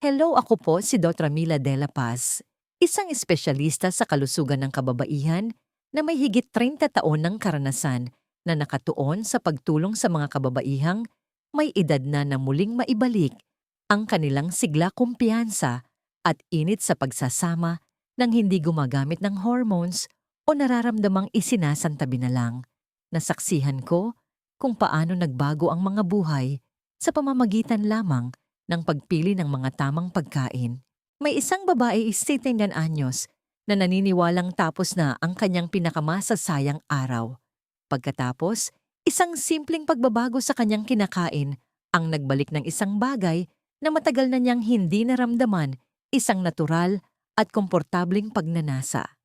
Hello, ako po si Dr. Mila De La Paz, isang espesyalista sa kalusugan ng kababaihan na may higit 30 taon ng karanasan na nakatuon sa pagtulong sa mga kababaihang may edad na na muling maibalik ang kanilang sigla kumpiyansa at init sa pagsasama ng hindi gumagamit ng hormones o nararamdamang isinasantabi na lang. Nasaksihan ko kung paano nagbago ang mga buhay sa pamamagitan lamang ng pagpili ng mga tamang pagkain. May isang babae 79 anyos na naniniwalang tapos na ang kanyang pinakamasasayang araw. Pagkatapos, isang simpleng pagbabago sa kanyang kinakain ang nagbalik ng isang bagay na matagal na niyang hindi naramdaman, isang natural at komportabling pagnanasa.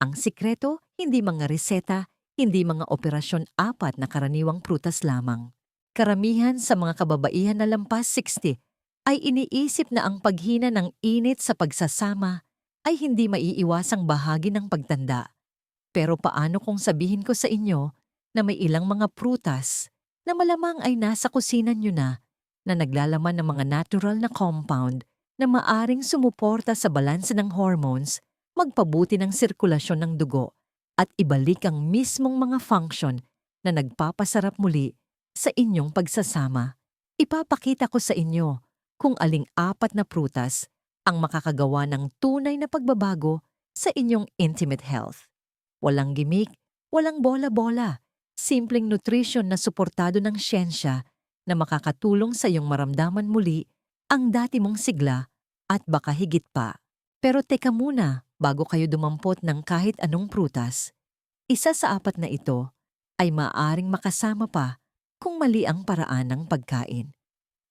Ang sikreto, hindi mga reseta, hindi mga operasyon apat na karaniwang prutas lamang. Karamihan sa mga kababaihan na lampas 60 ay iniisip na ang paghina ng init sa pagsasama ay hindi maiiwasang bahagi ng pagtanda. Pero paano kung sabihin ko sa inyo na may ilang mga prutas na malamang ay nasa kusina nyo na na naglalaman ng mga natural na compound na maaring sumuporta sa balanse ng hormones, magpabuti ng sirkulasyon ng dugo at ibalik ang mismong mga function na nagpapasarap muli sa inyong pagsasama. Ipapakita ko sa inyo kung aling apat na prutas ang makakagawa ng tunay na pagbabago sa inyong intimate health. Walang gimmick, walang bola-bola, simpleng nutrition na suportado ng siyensya na makakatulong sa iyong maramdaman muli ang dati mong sigla at baka higit pa. Pero teka muna bago kayo dumampot ng kahit anong prutas. Isa sa apat na ito ay maaring makasama pa kung mali ang paraan ng pagkain.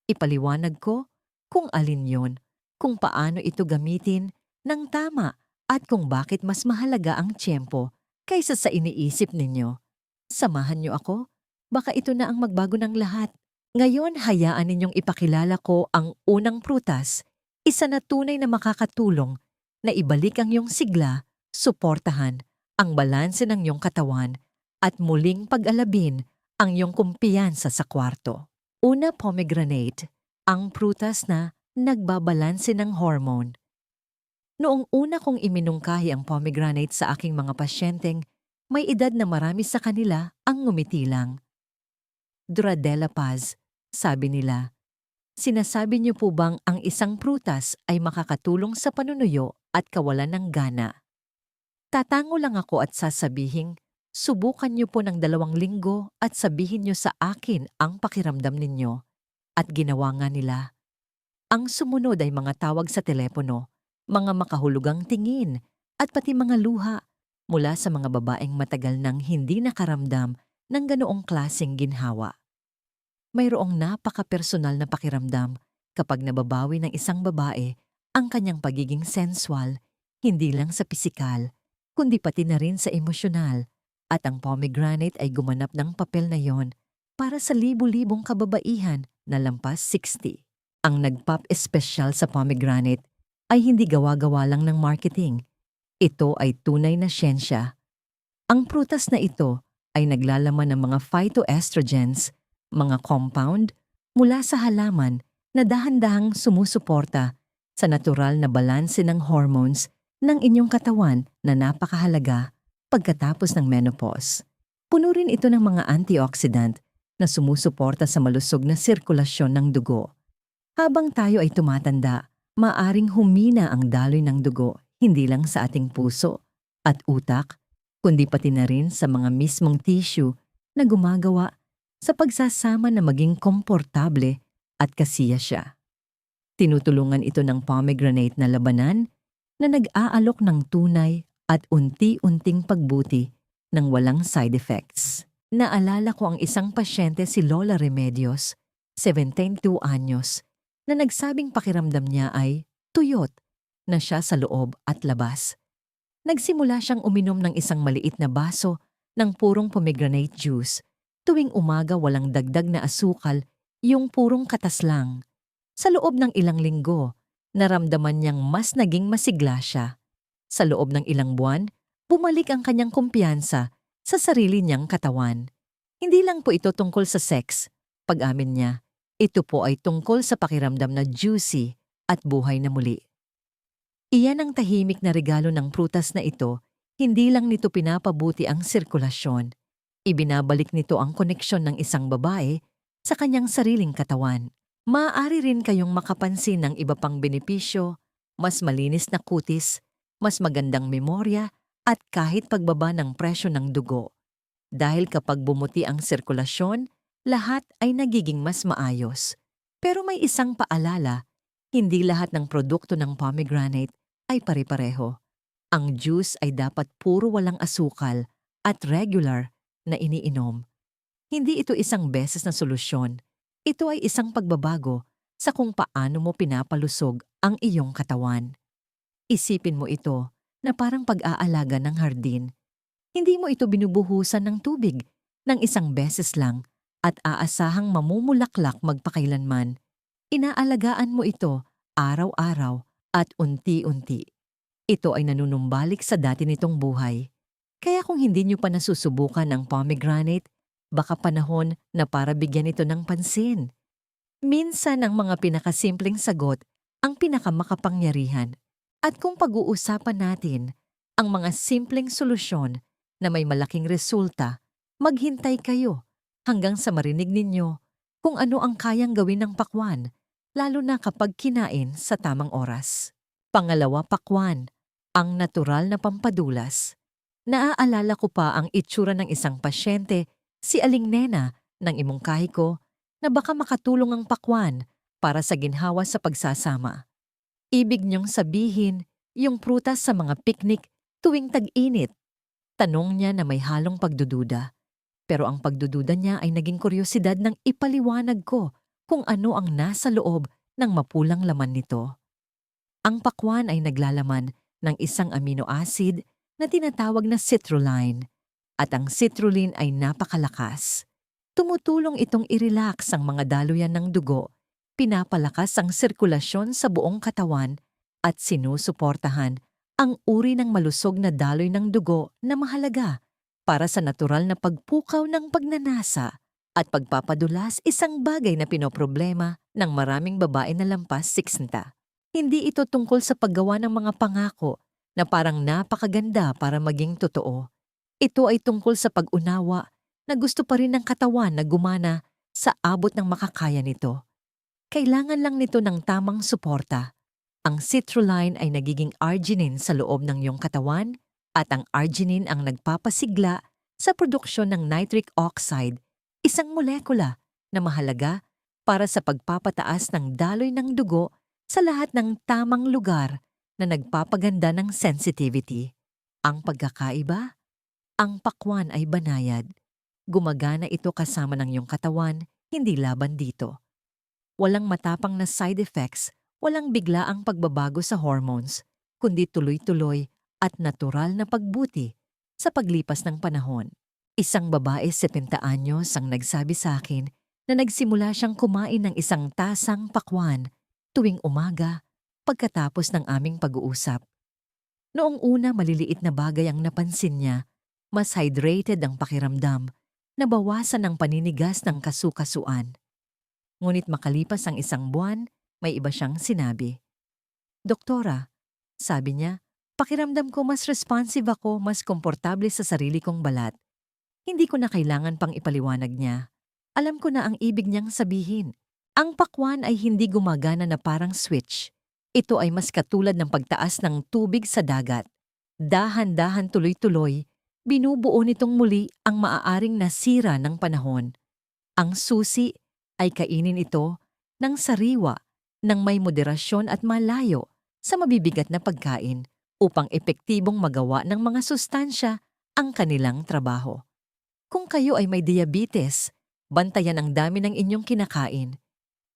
Ipaliwanag ko kung alin yon, kung paano ito gamitin ng tama at kung bakit mas mahalaga ang tiyempo kaysa sa iniisip ninyo. Samahan niyo ako, baka ito na ang magbago ng lahat. Ngayon hayaan ninyong ipakilala ko ang unang prutas, isa na tunay na makakatulong na ibalik ang iyong sigla, suportahan ang balanse ng iyong katawan at muling pag-alabin ang iyong kumpiyansa sa kwarto. Una pomegranate, ang prutas na nagbabalanse ng hormone. Noong una kong iminungkahi ang pomegranate sa aking mga pasyenteng, may edad na marami sa kanila ang ngumiti lang. Duradela Paz, sabi nila, sinasabi niyo po bang ang isang prutas ay makakatulong sa panunuyo at kawalan ng gana? Tatango lang ako at sasabihing, subukan niyo po ng dalawang linggo at sabihin niyo sa akin ang pakiramdam ninyo at ginawa nga nila. Ang sumunod ay mga tawag sa telepono, mga makahulugang tingin, at pati mga luha mula sa mga babaeng matagal nang hindi nakaramdam ng ganoong klaseng ginhawa. Mayroong napaka-personal na pakiramdam kapag nababawi ng isang babae ang kanyang pagiging sensual, hindi lang sa pisikal, kundi pati na rin sa emosyonal, at ang pomegranate ay gumanap ng papel na yon para sa libu-libong kababaihan na lampas 60. Ang nagpop espesyal sa pomegranate ay hindi gawa-gawa lang ng marketing. Ito ay tunay na siyensya. Ang prutas na ito ay naglalaman ng mga phytoestrogens, mga compound, mula sa halaman na dahan-dahang sumusuporta sa natural na balanse ng hormones ng inyong katawan na napakahalaga pagkatapos ng menopause. Puno rin ito ng mga antioxidant na sumusuporta sa malusog na sirkulasyon ng dugo. Habang tayo ay tumatanda, maaring humina ang daloy ng dugo hindi lang sa ating puso at utak, kundi pati na rin sa mga mismong tissue na gumagawa sa pagsasama na maging komportable at kasiya siya. Tinutulungan ito ng pomegranate na labanan na nag-aalok ng tunay at unti-unting pagbuti ng walang side effects. Naalala ko ang isang pasyente si Lola Remedios, 72 anyos, na nagsabing pakiramdam niya ay tuyot na siya sa loob at labas. Nagsimula siyang uminom ng isang maliit na baso ng purong pomegranate juice. Tuwing umaga walang dagdag na asukal, yung purong katas lang. Sa loob ng ilang linggo, naramdaman niyang mas naging masigla siya. Sa loob ng ilang buwan, bumalik ang kanyang kumpiyansa sa sarili niyang katawan. Hindi lang po ito tungkol sa sex, pag-amin niya. Ito po ay tungkol sa pakiramdam na juicy at buhay na muli. Iyan ang tahimik na regalo ng prutas na ito, hindi lang nito pinapabuti ang sirkulasyon, ibinabalik nito ang koneksyon ng isang babae sa kanyang sariling katawan. Maaari rin kayong makapansin ng iba pang benepisyo, mas malinis na kutis, mas magandang memorya, at kahit pagbaba ng presyo ng dugo. Dahil kapag bumuti ang sirkulasyon, lahat ay nagiging mas maayos. Pero may isang paalala, hindi lahat ng produkto ng pomegranate ay pare-pareho. Ang juice ay dapat puro walang asukal at regular na iniinom. Hindi ito isang beses na solusyon. Ito ay isang pagbabago sa kung paano mo pinapalusog ang iyong katawan. Isipin mo ito na parang pag-aalaga ng hardin. Hindi mo ito binubuhusan ng tubig ng isang beses lang at aasahang mamumulaklak magpakailanman. Inaalagaan mo ito araw-araw at unti-unti. Ito ay nanunumbalik sa dati nitong buhay. Kaya kung hindi nyo pa nasusubukan ang pomegranate, baka panahon na para bigyan ito ng pansin. Minsan ang mga pinakasimpleng sagot ang pinakamakapangyarihan. At kung pag-uusapan natin ang mga simpleng solusyon na may malaking resulta, maghintay kayo hanggang sa marinig ninyo kung ano ang kayang gawin ng pakwan, lalo na kapag kinain sa tamang oras. Pangalawa, pakwan, ang natural na pampadulas. Naaalala ko pa ang itsura ng isang pasyente, si Aling Nena, ng imungkahi ko, na baka makatulong ang pakwan para sa ginhawa sa pagsasama. Ibig niyong sabihin, yung prutas sa mga piknik tuwing tag-init. Tanong niya na may halong pagdududa. Pero ang pagdududa niya ay naging kuryosidad ng ipaliwanag ko kung ano ang nasa loob ng mapulang laman nito. Ang pakwan ay naglalaman ng isang amino acid na tinatawag na citrulline at ang citrulline ay napakalakas. Tumutulong itong i-relax ang mga daluyan ng dugo, pinapalakas ang sirkulasyon sa buong katawan at sinusuportahan ang uri ng malusog na daloy ng dugo na mahalaga para sa natural na pagpukaw ng pagnanasa at pagpapadulas isang bagay na pinoproblema ng maraming babae na lampas 60. Hindi ito tungkol sa paggawa ng mga pangako na parang napakaganda para maging totoo. Ito ay tungkol sa pag-unawa na gusto pa rin ng katawan na gumana sa abot ng makakaya nito. Kailangan lang nito ng tamang suporta. Ang citrulline ay nagiging arginine sa loob ng iyong katawan at ang arginine ang nagpapasigla sa produksyon ng nitric oxide, isang molekula na mahalaga para sa pagpapataas ng daloy ng dugo sa lahat ng tamang lugar na nagpapaganda ng sensitivity. Ang pagkakaiba? Ang pakwan ay banayad. Gumagana ito kasama ng iyong katawan, hindi laban dito. Walang matapang na side effects, walang biglaang pagbabago sa hormones, kundi tuloy-tuloy at natural na pagbuti sa paglipas ng panahon. Isang babae 70 anyos ang nagsabi sa akin na nagsimula siyang kumain ng isang tasang pakwan tuwing umaga pagkatapos ng aming pag-uusap. Noong una maliliit na bagay ang napansin niya, mas hydrated ang pakiramdam, nabawasan ang paninigas ng kasukasuan. Ngunit makalipas ang isang buwan, may iba siyang sinabi. Doktora, sabi niya, Pakiramdam ko mas responsive ako, mas komportable sa sarili kong balat. Hindi ko na kailangan pang ipaliwanag niya. Alam ko na ang ibig niyang sabihin. Ang pakwan ay hindi gumagana na parang switch. Ito ay mas katulad ng pagtaas ng tubig sa dagat. Dahan-dahan tuloy-tuloy, binubuo nitong muli ang maaaring nasira ng panahon. Ang susi ay kainin ito ng sariwa, ng may moderasyon at malayo sa mabibigat na pagkain upang epektibong magawa ng mga sustansya ang kanilang trabaho. Kung kayo ay may diabetes, bantayan ang dami ng inyong kinakain.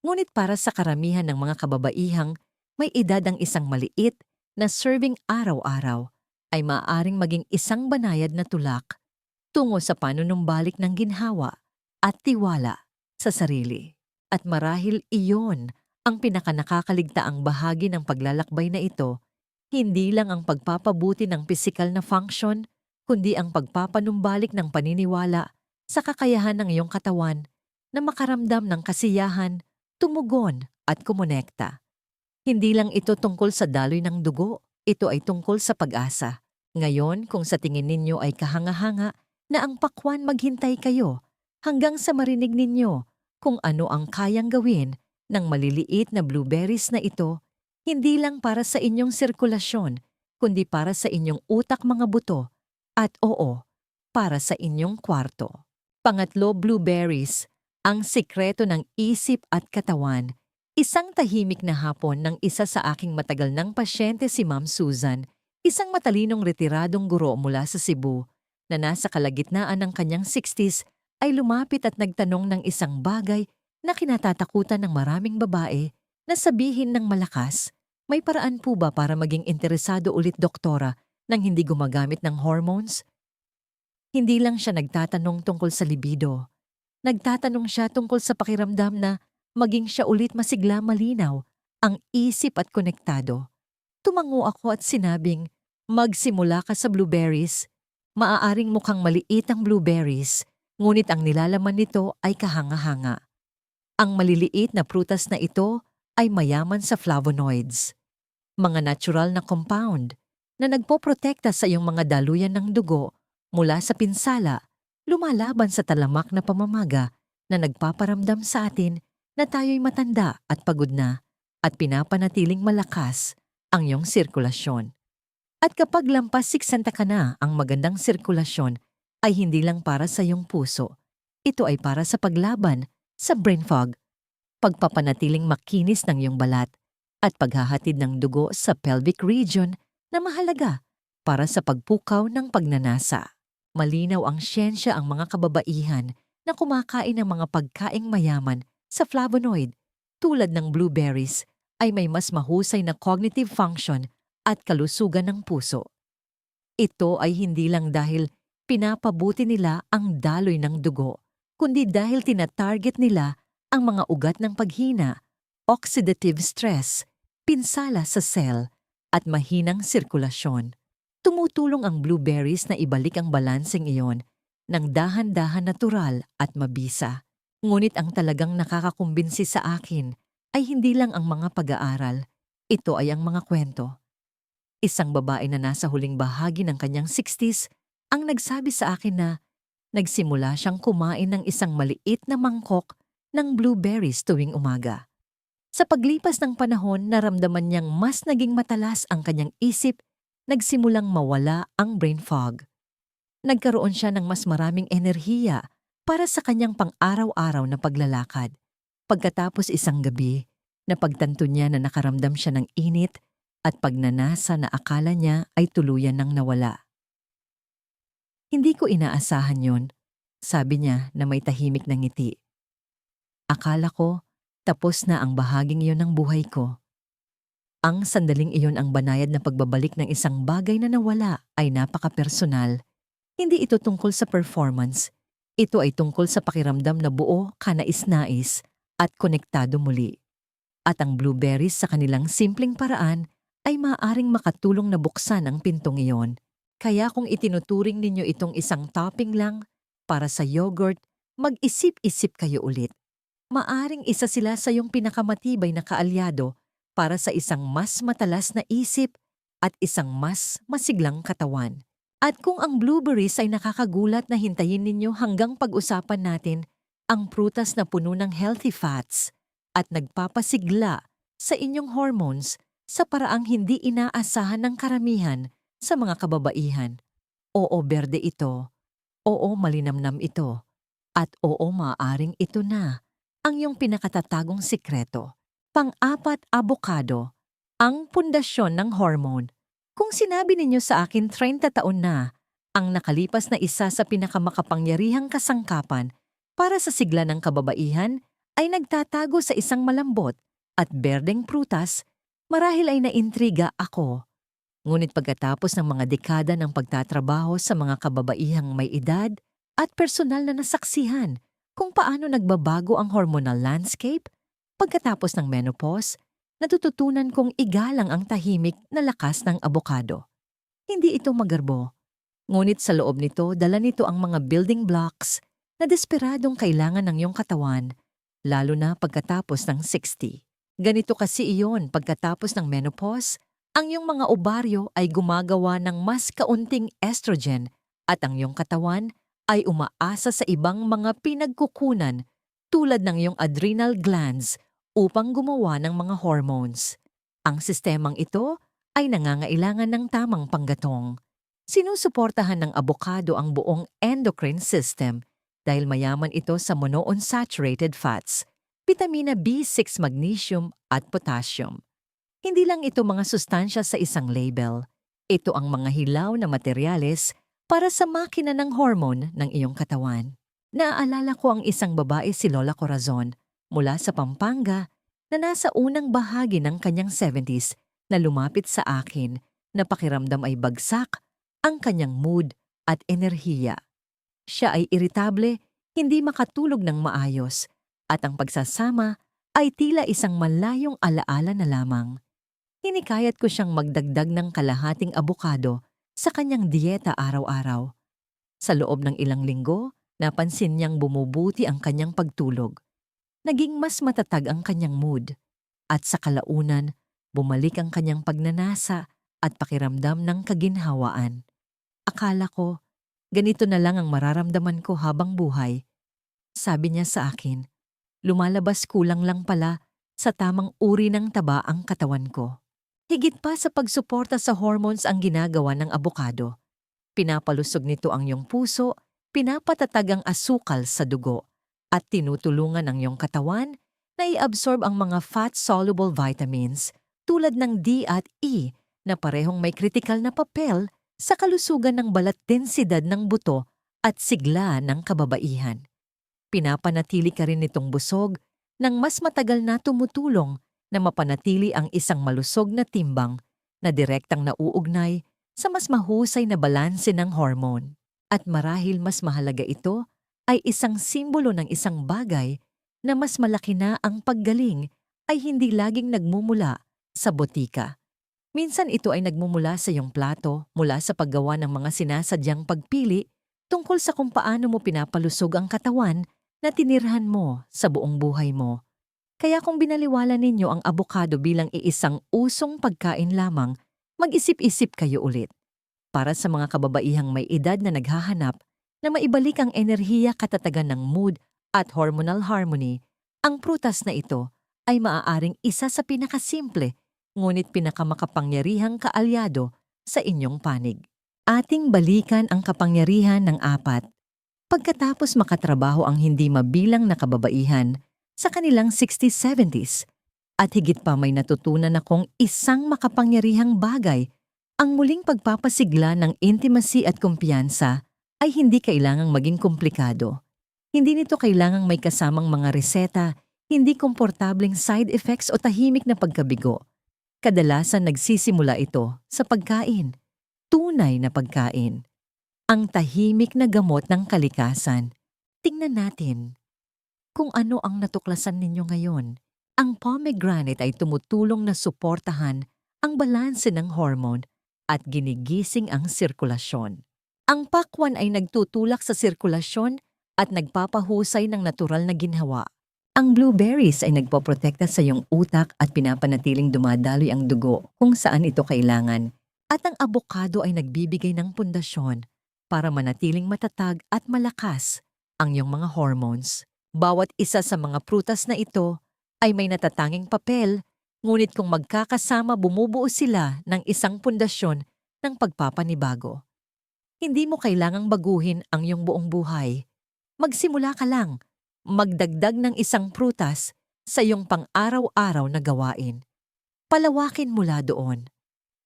Ngunit para sa karamihan ng mga kababaihang may edad ang isang maliit na serving araw-araw ay maaaring maging isang banayad na tulak tungo sa panunumbalik ng ginhawa at tiwala sa sarili. At marahil iyon ang pinakanakakaligtaang bahagi ng paglalakbay na ito hindi lang ang pagpapabuti ng pisikal na function, kundi ang pagpapanumbalik ng paniniwala sa kakayahan ng iyong katawan na makaramdam ng kasiyahan, tumugon at kumonekta. Hindi lang ito tungkol sa daloy ng dugo, ito ay tungkol sa pag-asa. Ngayon, kung sa tingin ninyo ay kahanga-hanga na ang pakwan maghintay kayo hanggang sa marinig ninyo kung ano ang kayang gawin ng maliliit na blueberries na ito, hindi lang para sa inyong sirkulasyon, kundi para sa inyong utak mga buto at oo, para sa inyong kwarto. Pangatlo, blueberries, ang sikreto ng isip at katawan. Isang tahimik na hapon ng isa sa aking matagal ng pasyente si Ma'am Susan, isang matalinong retiradong guro mula sa Cebu, na nasa kalagitnaan ng kanyang 60s ay lumapit at nagtanong ng isang bagay na kinatatakutan ng maraming babae na sabihin ng malakas, may paraan po ba para maging interesado ulit doktora nang hindi gumagamit ng hormones? Hindi lang siya nagtatanong tungkol sa libido. Nagtatanong siya tungkol sa pakiramdam na maging siya ulit masigla malinaw, ang isip at konektado. Tumango ako at sinabing, magsimula ka sa blueberries. Maaaring mukhang maliit ang blueberries, ngunit ang nilalaman nito ay kahanga-hanga. Ang maliliit na prutas na ito ay mayaman sa flavonoids, mga natural na compound na nagpoprotekta sa iyong mga daluyan ng dugo mula sa pinsala, lumalaban sa talamak na pamamaga na nagpaparamdam sa atin na tayo'y matanda at pagod na at pinapanatiling malakas ang iyong sirkulasyon. At kapag lampas 60 ka na, ang magandang sirkulasyon ay hindi lang para sa iyong puso. Ito ay para sa paglaban sa brain fog, pagpapanatiling makinis ng iyong balat, at paghahatid ng dugo sa pelvic region na mahalaga para sa pagpukaw ng pagnanasa. Malinaw ang siyensya ang mga kababaihan na kumakain ng mga pagkaing mayaman sa flavonoid tulad ng blueberries ay may mas mahusay na cognitive function at kalusugan ng puso. Ito ay hindi lang dahil pinapabuti nila ang daloy ng dugo, kundi dahil tinatarget nila ang mga ugat ng paghina, oxidative stress, pinsala sa cell, at mahinang sirkulasyon. Tumutulong ang blueberries na ibalik ang balanseng iyon ng dahan-dahan natural at mabisa. Ngunit ang talagang nakakakumbinsi sa akin ay hindi lang ang mga pag-aaral, ito ay ang mga kwento. Isang babae na nasa huling bahagi ng kanyang 60s ang nagsabi sa akin na nagsimula siyang kumain ng isang maliit na mangkok ng blueberries tuwing umaga. Sa paglipas ng panahon, naramdaman niyang mas naging matalas ang kanyang isip nagsimulang mawala ang brain fog. Nagkaroon siya ng mas maraming enerhiya para sa kanyang pang-araw-araw na paglalakad. Pagkatapos isang gabi, napagtanto niya na nakaramdam siya ng init at pagnanasa na akala niya ay tuluyan ng nawala. Hindi ko inaasahan yon, sabi niya na may tahimik na ngiti. Akala ko, tapos na ang bahaging iyon ng buhay ko. Ang sandaling iyon ang banayad na pagbabalik ng isang bagay na nawala ay napaka-personal. Hindi ito tungkol sa performance. Ito ay tungkol sa pakiramdam na buo, kanais-nais, at konektado muli. At ang blueberries sa kanilang simpleng paraan ay maaaring makatulong na buksan ang pintong iyon. Kaya kung itinuturing ninyo itong isang topping lang para sa yogurt, mag-isip-isip kayo ulit. Maaring isa sila sa iyong pinakamatibay na kaalyado para sa isang mas matalas na isip at isang mas masiglang katawan. At kung ang blueberries ay nakakagulat na hintayin ninyo hanggang pag-usapan natin ang prutas na puno ng healthy fats at nagpapasigla sa inyong hormones sa paraang hindi inaasahan ng karamihan sa mga kababaihan. Oo, berde ito. Oo, malinamnam ito. At oo, maaring ito na ang iyong pinakatatagong sikreto. Pang-apat, abokado, ang pundasyon ng hormone. Kung sinabi ninyo sa akin 30 taon na, ang nakalipas na isa sa pinakamakapangyarihang kasangkapan para sa sigla ng kababaihan ay nagtatago sa isang malambot at berdeng prutas, marahil ay naintriga ako. Ngunit pagkatapos ng mga dekada ng pagtatrabaho sa mga kababaihang may edad at personal na nasaksihan kung paano nagbabago ang hormonal landscape, Pagkatapos ng menopause, natututunan kong igalang ang tahimik na lakas ng abokado. Hindi ito magarbo. Ngunit sa loob nito, dala nito ang mga building blocks na desperadong kailangan ng iyong katawan, lalo na pagkatapos ng 60. Ganito kasi iyon pagkatapos ng menopause, ang iyong mga ovaryo ay gumagawa ng mas kaunting estrogen at ang iyong katawan ay umaasa sa ibang mga pinagkukunan tulad ng iyong adrenal glands upang gumawa ng mga hormones. Ang sistemang ito ay nangangailangan ng tamang panggatong. Sinusuportahan ng abokado ang buong endocrine system dahil mayaman ito sa monounsaturated fats, vitamina B6 magnesium at potassium. Hindi lang ito mga sustansya sa isang label. Ito ang mga hilaw na materyales para sa makina ng hormone ng iyong katawan. Naaalala ko ang isang babae si Lola Corazon mula sa Pampanga na nasa unang bahagi ng kanyang 70s na lumapit sa akin na pakiramdam ay bagsak ang kanyang mood at enerhiya. Siya ay iritable, hindi makatulog ng maayos, at ang pagsasama ay tila isang malayong alaala na lamang. Hinikayat ko siyang magdagdag ng kalahating abukado sa kanyang dieta araw-araw. Sa loob ng ilang linggo, napansin niyang bumubuti ang kanyang pagtulog. Naging mas matatag ang kanyang mood. At sa kalaunan, bumalik ang kanyang pagnanasa at pakiramdam ng kaginhawaan. Akala ko, ganito na lang ang mararamdaman ko habang buhay. Sabi niya sa akin, lumalabas kulang lang pala sa tamang uri ng taba ang katawan ko. Higit pa sa pagsuporta sa hormones ang ginagawa ng abokado. Pinapalusog nito ang iyong puso, pinapatatag ang asukal sa dugo, at tinutulungan ang iyong katawan na i-absorb ang mga fat-soluble vitamins tulad ng D at E na parehong may kritikal na papel sa kalusugan ng balat densidad ng buto at sigla ng kababaihan. Pinapanatili ka rin nitong busog ng mas matagal na tumutulong na mapanatili ang isang malusog na timbang na direktang nauugnay sa mas mahusay na balanse ng hormone. At marahil mas mahalaga ito ay isang simbolo ng isang bagay na mas malaki na ang paggaling ay hindi laging nagmumula sa botika. Minsan ito ay nagmumula sa iyong plato mula sa paggawa ng mga sinasadyang pagpili tungkol sa kung paano mo pinapalusog ang katawan na tinirhan mo sa buong buhay mo. Kaya kung binaliwala ninyo ang abokado bilang iisang usong pagkain lamang, mag-isip-isip kayo ulit. Para sa mga kababaihang may edad na naghahanap na maibalik ang enerhiya katatagan ng mood at hormonal harmony, ang prutas na ito ay maaaring isa sa pinakasimple ngunit pinakamakapangyarihang kaalyado sa inyong panig. Ating balikan ang kapangyarihan ng apat. Pagkatapos makatrabaho ang hindi mabilang na kababaihan, sa kanilang 60s, 70s. At higit pa may natutunan akong isang makapangyarihang bagay. Ang muling pagpapasigla ng intimacy at kumpiyansa ay hindi kailangang maging komplikado. Hindi nito kailangang may kasamang mga reseta, hindi komportableng side effects o tahimik na pagkabigo. Kadalasan nagsisimula ito sa pagkain. Tunay na pagkain. Ang tahimik na gamot ng kalikasan. Tingnan natin kung ano ang natuklasan ninyo ngayon. Ang pomegranate ay tumutulong na suportahan ang balanse ng hormone at ginigising ang sirkulasyon. Ang pakwan ay nagtutulak sa sirkulasyon at nagpapahusay ng natural na ginhawa. Ang blueberries ay nagpoprotekta sa iyong utak at pinapanatiling dumadaloy ang dugo kung saan ito kailangan. At ang abokado ay nagbibigay ng pundasyon para manatiling matatag at malakas ang iyong mga hormones. Bawat isa sa mga prutas na ito ay may natatanging papel, ngunit kung magkakasama bumubuo sila ng isang pundasyon ng pagpapanibago. Hindi mo kailangang baguhin ang iyong buong buhay. Magsimula ka lang, magdagdag ng isang prutas sa iyong pang-araw-araw na gawain. Palawakin mula doon.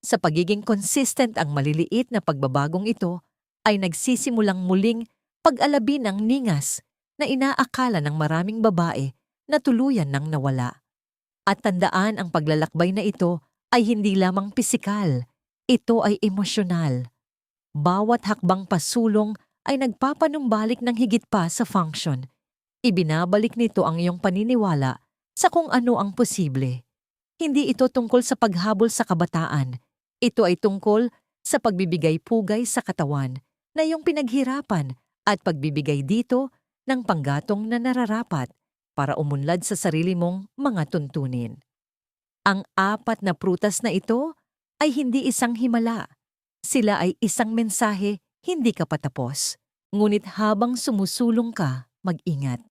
Sa pagiging consistent ang maliliit na pagbabagong ito ay nagsisimulang muling pag-alabi ng ningas na inaakala ng maraming babae na tuluyan nang nawala. At tandaan ang paglalakbay na ito ay hindi lamang pisikal, ito ay emosyonal. Bawat hakbang pasulong ay nagpapanumbalik ng higit pa sa function. Ibinabalik nito ang iyong paniniwala sa kung ano ang posible. Hindi ito tungkol sa paghabol sa kabataan. Ito ay tungkol sa pagbibigay pugay sa katawan na iyong pinaghirapan at pagbibigay dito ng panggatong na nararapat para umunlad sa sarili mong mga tuntunin. Ang apat na prutas na ito ay hindi isang himala. Sila ay isang mensahe, hindi ka patapos. Ngunit habang sumusulong ka, mag-ingat.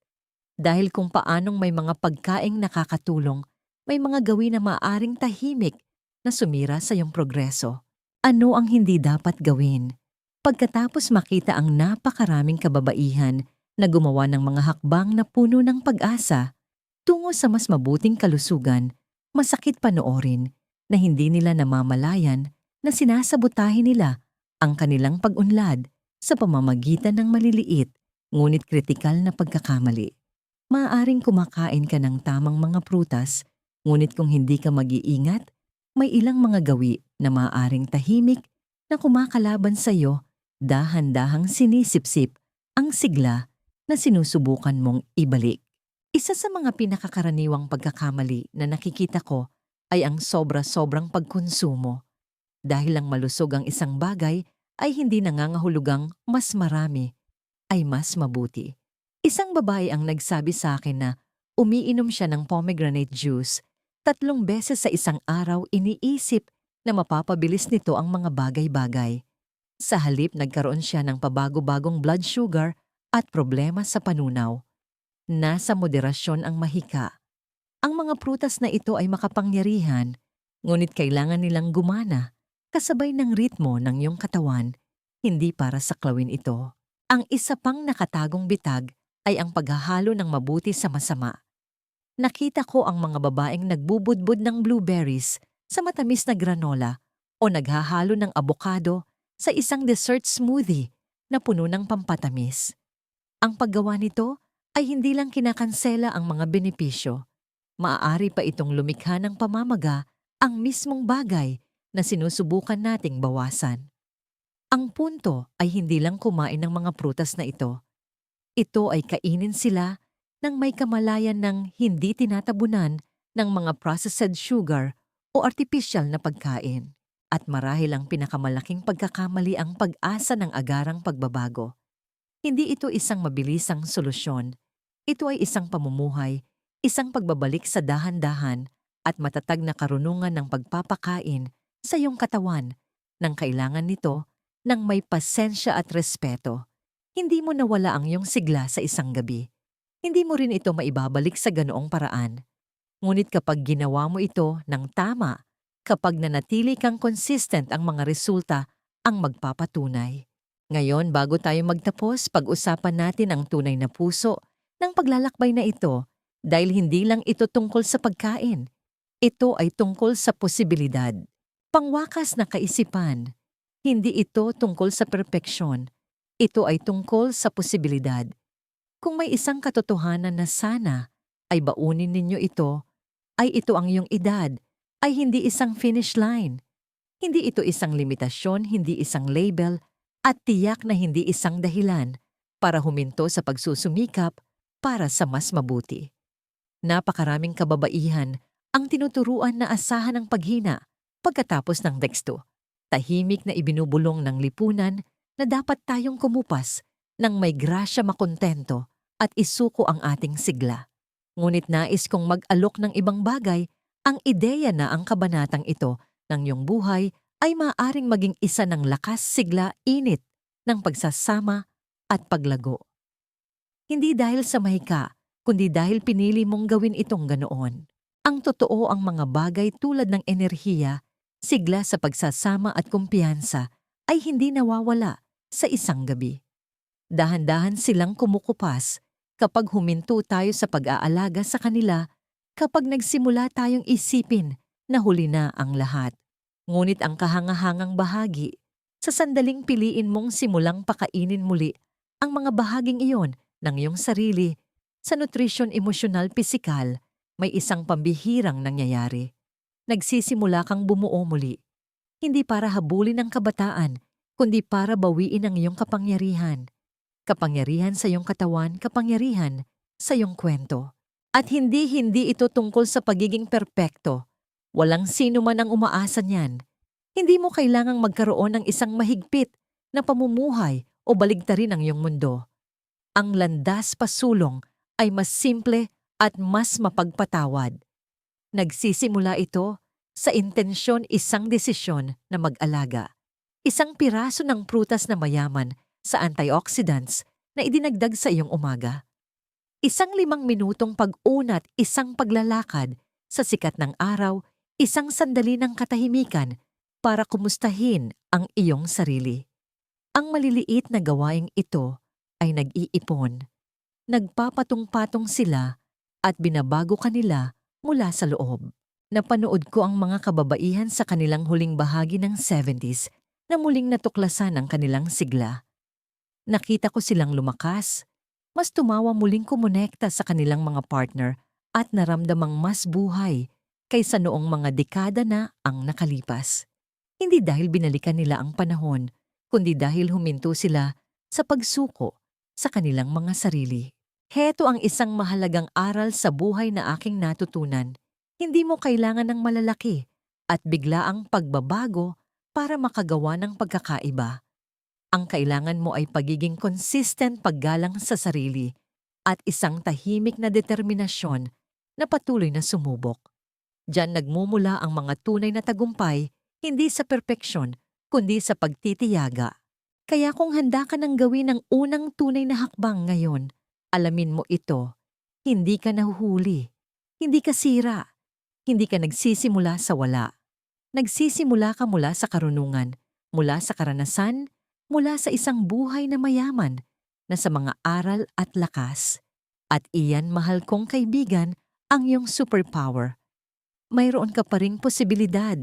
Dahil kung paanong may mga pagkaing nakakatulong, may mga gawin na maaring tahimik na sumira sa iyong progreso. Ano ang hindi dapat gawin? Pagkatapos makita ang napakaraming kababaihan na gumawa ng mga hakbang na puno ng pag-asa tungo sa mas mabuting kalusugan, masakit panoorin na hindi nila namamalayan na sinasabotahin nila ang kanilang pag-unlad sa pamamagitan ng maliliit ngunit kritikal na pagkakamali. Maaring kumakain ka ng tamang mga prutas, ngunit kung hindi ka mag-iingat, may ilang mga gawi na maaaring tahimik na kumakalaban sa iyo, dahan-dahang sinisipsip ang sigla na sinusubukan mong ibalik. Isa sa mga pinakakaraniwang pagkakamali na nakikita ko ay ang sobra-sobrang pagkonsumo. Dahil lang malusog ang isang bagay ay hindi nangangahulugang mas marami, ay mas mabuti. Isang babae ang nagsabi sa akin na umiinom siya ng pomegranate juice tatlong beses sa isang araw iniisip na mapapabilis nito ang mga bagay-bagay. Sa halip nagkaroon siya ng pabago-bagong blood sugar at problema sa panunaw. Nasa moderasyon ang mahika. Ang mga prutas na ito ay makapangyarihan, ngunit kailangan nilang gumana kasabay ng ritmo ng iyong katawan, hindi para saklawin ito. Ang isa pang nakatagong bitag ay ang paghahalo ng mabuti sa masama. Nakita ko ang mga babaeng nagbubudbud ng blueberries sa matamis na granola o naghahalo ng abokado sa isang dessert smoothie na puno ng pampatamis. Ang paggawa nito ay hindi lang kinakansela ang mga benepisyo. Maaari pa itong lumikha ng pamamaga ang mismong bagay na sinusubukan nating bawasan. Ang punto ay hindi lang kumain ng mga prutas na ito. Ito ay kainin sila ng may kamalayan ng hindi tinatabunan ng mga processed sugar o artificial na pagkain. At marahil ang pinakamalaking pagkakamali ang pag-asa ng agarang pagbabago. Hindi ito isang mabilisang solusyon. Ito ay isang pamumuhay, isang pagbabalik sa dahan-dahan at matatag na karunungan ng pagpapakain sa iyong katawan nang kailangan nito ng may pasensya at respeto hindi mo nawala ang iyong sigla sa isang gabi. Hindi mo rin ito maibabalik sa ganoong paraan. Ngunit kapag ginawa mo ito ng tama, kapag nanatili kang consistent ang mga resulta, ang magpapatunay. Ngayon, bago tayo magtapos, pag-usapan natin ang tunay na puso ng paglalakbay na ito dahil hindi lang ito tungkol sa pagkain. Ito ay tungkol sa posibilidad. Pangwakas na kaisipan. Hindi ito tungkol sa perpeksyon ito ay tungkol sa posibilidad. Kung may isang katotohanan na sana ay baunin ninyo ito, ay ito ang iyong edad, ay hindi isang finish line. Hindi ito isang limitasyon, hindi isang label, at tiyak na hindi isang dahilan para huminto sa pagsusumikap para sa mas mabuti. Napakaraming kababaihan ang tinuturuan na asahan ng paghina pagkatapos ng teksto. Tahimik na ibinubulong ng lipunan na dapat tayong kumupas nang may grasya makontento at isuko ang ating sigla. Ngunit nais kong mag-alok ng ibang bagay, ang ideya na ang kabanatang ito ng iyong buhay ay maaring maging isa ng lakas, sigla, init ng pagsasama at paglago. Hindi dahil sa mahika, kundi dahil pinili mong gawin itong ganoon. Ang totoo ang mga bagay tulad ng enerhiya, sigla sa pagsasama at kumpiyansa ay hindi nawawala sa isang gabi. Dahan-dahan silang kumukupas kapag huminto tayo sa pag-aalaga sa kanila kapag nagsimula tayong isipin na huli na ang lahat. Ngunit ang kahangahangang bahagi, sa sandaling piliin mong simulang pakainin muli ang mga bahaging iyon ng iyong sarili sa nutrisyon emosyonal pisikal, may isang pambihirang nangyayari. Nagsisimula kang bumuo muli, hindi para habulin ang kabataan, kundi para bawiin ang iyong kapangyarihan. Kapangyarihan sa iyong katawan, kapangyarihan sa iyong kwento. At hindi-hindi ito tungkol sa pagiging perpekto. Walang sino man ang umaasa niyan. Hindi mo kailangang magkaroon ng isang mahigpit na pamumuhay o baligtarin ang iyong mundo. Ang landas pasulong ay mas simple at mas mapagpatawad. Nagsisimula ito sa intensyon isang desisyon na mag-alaga. Isang piraso ng prutas na mayaman sa antioxidants na idinagdag sa iyong umaga. Isang limang minutong pag-unat, isang paglalakad sa sikat ng araw, isang sandali ng katahimikan para kumustahin ang iyong sarili. Ang maliliit na gawaing ito ay nag-iipon. Nagpapatong-patong sila at binabago kanila mula sa loob. Napanood ko ang mga kababaihan sa kanilang huling bahagi ng 70s na muling natuklasan ang kanilang sigla. Nakita ko silang lumakas, mas tumawa muling kumonekta sa kanilang mga partner at naramdamang mas buhay kaysa noong mga dekada na ang nakalipas. Hindi dahil binalikan nila ang panahon, kundi dahil huminto sila sa pagsuko sa kanilang mga sarili. Heto ang isang mahalagang aral sa buhay na aking natutunan. Hindi mo kailangan ng malalaki at biglaang pagbabago para makagawa ng pagkakaiba. Ang kailangan mo ay pagiging consistent paggalang sa sarili at isang tahimik na determinasyon na patuloy na sumubok. Diyan nagmumula ang mga tunay na tagumpay, hindi sa perpeksyon, kundi sa pagtitiyaga. Kaya kung handa ka nang gawin ang unang tunay na hakbang ngayon, alamin mo ito, hindi ka nahuhuli, hindi ka sira, hindi ka nagsisimula sa wala. Nagsisimula ka mula sa karunungan, mula sa karanasan, mula sa isang buhay na mayaman, na sa mga aral at lakas. At iyan, mahal kong kaibigan, ang iyong superpower. Mayroon ka pa ring posibilidad,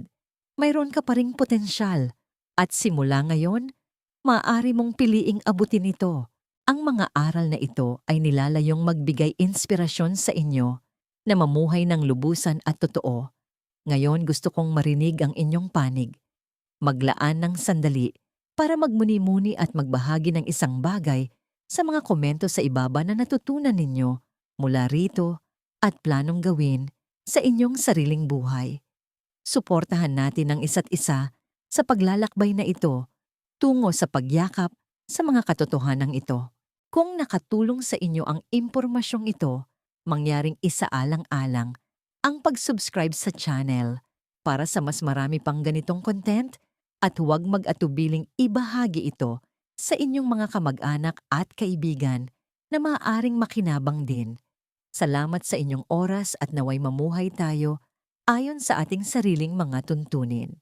mayroon ka pa ring potensyal, at simula ngayon, maaari mong piliing abutin ito. Ang mga aral na ito ay nilalayong magbigay inspirasyon sa inyo na mamuhay ng lubusan at totoo. Ngayon gusto kong marinig ang inyong panig. Maglaan ng sandali para magmuni-muni at magbahagi ng isang bagay sa mga komento sa ibaba na natutunan ninyo mula rito at planong gawin sa inyong sariling buhay. Suportahan natin ang isa't isa sa paglalakbay na ito tungo sa pagyakap sa mga katotohanan ito. Kung nakatulong sa inyo ang impormasyong ito, mangyaring isaalang-alang ang pag-subscribe sa channel para sa mas marami pang ganitong content at huwag mag-atubiling ibahagi ito sa inyong mga kamag-anak at kaibigan na maaaring makinabang din. Salamat sa inyong oras at naway mamuhay tayo ayon sa ating sariling mga tuntunin.